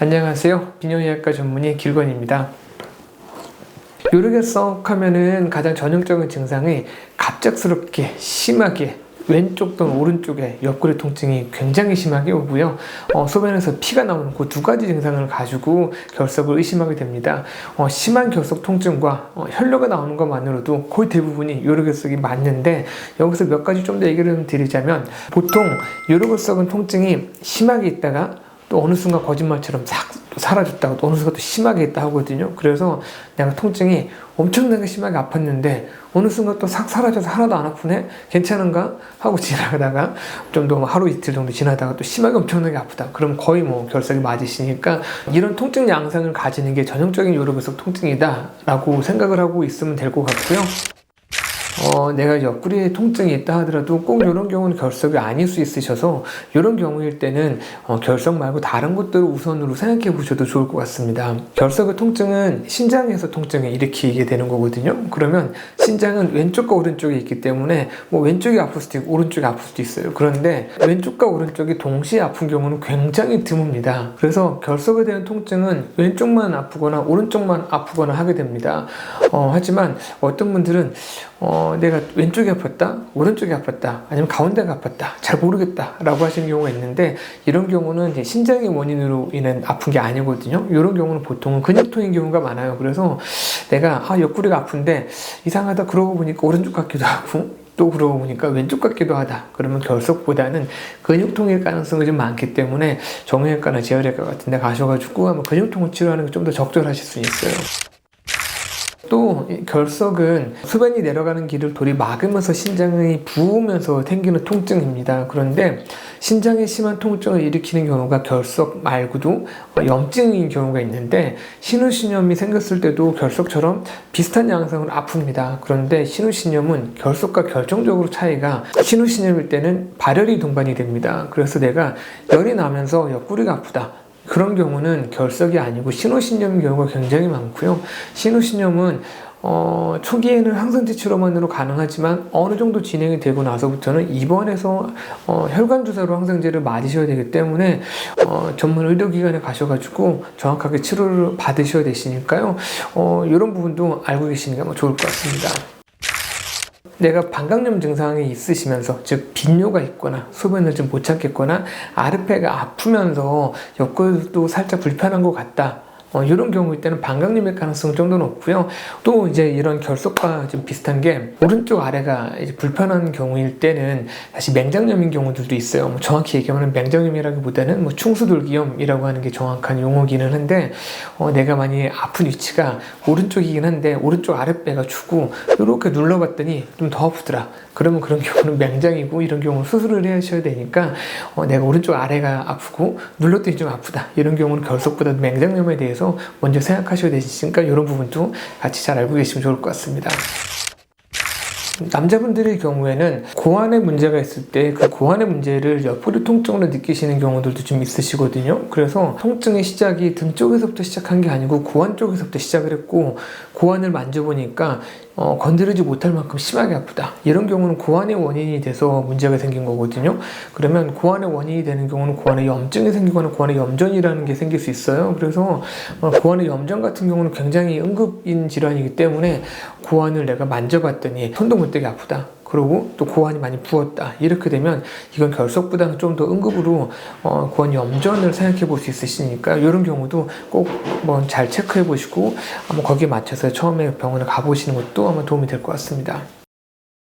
안녕하세요. 비뇨기학과 전문의 길건입니다. 요르게석 하면은 가장 전형적인 증상이 갑작스럽게 심하게 왼쪽 또는 오른쪽에 옆구리 통증이 굉장히 심하게 오고요. 어, 소변에서 피가 나오는 그 두 가지 증상을 가지고 결석을 의심하게 됩니다. 어, 심한 결석 통증과 어, 혈뇨가 나오는 것만으로도 거의 대부분이 요르결석이 맞는데 여기서 몇 가지 좀 더 얘기를 좀 드리자면 보통 요르결석은 통증이 심하게 있다가 또 어느 순간 거짓말처럼 싹 사라졌다가 또 어느 순간 또 심하게 있다 하거든요. 그래서 내가 통증이 엄청나게 심하게 아팠는데 어느 순간 또 싹 사라져서 하나도 안 아프네? 괜찮은가? 하고 지나가다가 좀 더 하루 이틀 정도 지나다가 또 심하게 엄청나게 아프다. 그럼 거의 뭐 결석이 맞으시니까 이런 통증 양상을 가지는 게 전형적인 요로결석 통증이다라고 생각을 하고 있으면 될 것 같고요. 어, 내가 옆구리에 통증이 있다 하더라도 꼭 이런 경우는 결석이 아닐 수 있으셔서 이런 경우일 때는 어, 결석 말고 다른 것들을 우선으로 생각해 보셔도 좋을 것 같습니다. 결석의 통증은 신장에서 통증을 일으키게 되는 거거든요. 그러면 신장은 왼쪽과 오른쪽에 있기 때문에 뭐 왼쪽이 아플 수도 있고 오른쪽이 아플 수도 있어요. 그런데 왼쪽과 오른쪽이 동시에 아픈 경우는 굉장히 드뭅니다. 그래서 결석에 대한 통증은 왼쪽만 아프거나 오른쪽만 아프거나 하게 됩니다. 어, 하지만 어떤 분들은 어, 내가 왼쪽이 아팠다, 오른쪽이 아팠다, 아니면 가운데가 아팠다, 잘 모르겠다 라고 하시는 경우가 있는데 이런 경우는 신장의 원인으로 인한 아픈 게 아니거든요. 이런 경우는 보통은 근육통인 경우가 많아요. 그래서 내가 아, 옆구리가 아픈데 이상하다 그러고 보니까 오른쪽 같기도 하고 또 그러고 보니까 왼쪽 같기도 하다. 그러면 결석보다는 근육통일 가능성이 좀 많기 때문에 정형외과나 재활외과 같은 데 가셔가지고 아마 근육통을 치료하는 게 좀 더 적절하실 수 있어요. 또이 결석은 소변이 내려가는 길을 돌이 막으면서 신장이 부으면서 생기는 통증입니다. 그런데 신장에 심한 통증을 일으키는 경우가 결석 말고도 염증인 경우가 있는데 신우신염이 생겼을 때도 결석처럼 비슷한 양상으로 아픕니다. 그런데 신우신염은 결석과 결정적으로 차이가 신우신염일 때는 발열이 동반이 됩니다. 그래서 내가 열이 나면서 옆구리가 아프다. 그런 경우는 결석이 아니고 신호신염인 경우가 굉장히 많고요. 신호신염은 어, 초기에는 항생제 치료만으로 가능하지만 어느 정도 진행이 되고 나서부터는 입원해서 어, 혈관 주사로 항생제를 맞으셔야 되기 때문에 어, 전문 의료기관에 가셔가지고 정확하게 치료를 받으셔야 되시니까요. 어, 이런 부분도 알고 계시는 게 좋을 것 같습니다. 내가 방광염 증상이 있으시면서 즉 빈뇨가 있거나 소변을 좀못 참겠거나 아르페가 아프면서 옆구리도 살짝 불편한 것 같다. 어, 이런 경우일 때는 방광염일 가능성이 좀더 높고요. 또 이제 이런 결석과 좀 비슷한 게 오른쪽 아래가 불편한 경우일 때는 사실 맹장염인 경우들도 있어요. 뭐 정확히 얘기하면 맹장염이라기보다는 뭐 충수돌기염이라고 하는 게 정확한 용어기는 한데 어, 내가 많이 아픈 위치가 오른쪽이긴 한데 오른쪽 아랫배가 주고 이렇게 눌러봤더니 좀 더 아프더라. 그러면 그런 경우는 맹장이고 이런 경우는 수술을 하셔야 되니까 어, 내가 오른쪽 아래가 아프고 눌렀더니 좀 아프다. 이런 경우는 결석보다 맹장염에 대해서 먼저 생각하셔야 되시니까 이런 부분도 같이 잘 알고 계시면 좋을 것 같습니다. 남자분들의 경우에는 고환에 문제가 있을 때 그 고환의 문제를 옆구리 통증으로 느끼시는 경우들도 좀 있으시거든요. 그래서 통증의 시작이 등 쪽에서부터 시작한 게 아니고 고환 쪽에서부터 시작을 했고 고환을 만져보니까 어, 건드리지 못할 만큼 심하게 아프다. 이런 경우는 고환의 원인이 돼서 문제가 생긴 거거든요. 그러면 고환의 원인이 되는 경우는 고환에 염증이 생기거나 고환에 염전이라는 게 생길 수 있어요. 그래서 어, 고환의 염전 같은 경우는 굉장히 응급인 질환이기 때문에 고환을 내가 만져봤더니 손도 못 대게 아프다. 그리고 또 고환이 많이 부었다. 이렇게 되면 이건 결석보다는 좀 더 응급으로 어, 고환 염전을 생각해 볼 수 있으시니까 이런 경우도 꼭뭐잘 체크해 보시고 한번 거기에 맞춰서 처음에 병원에 가보시는 것도 아마 도움이 될 것 같습니다.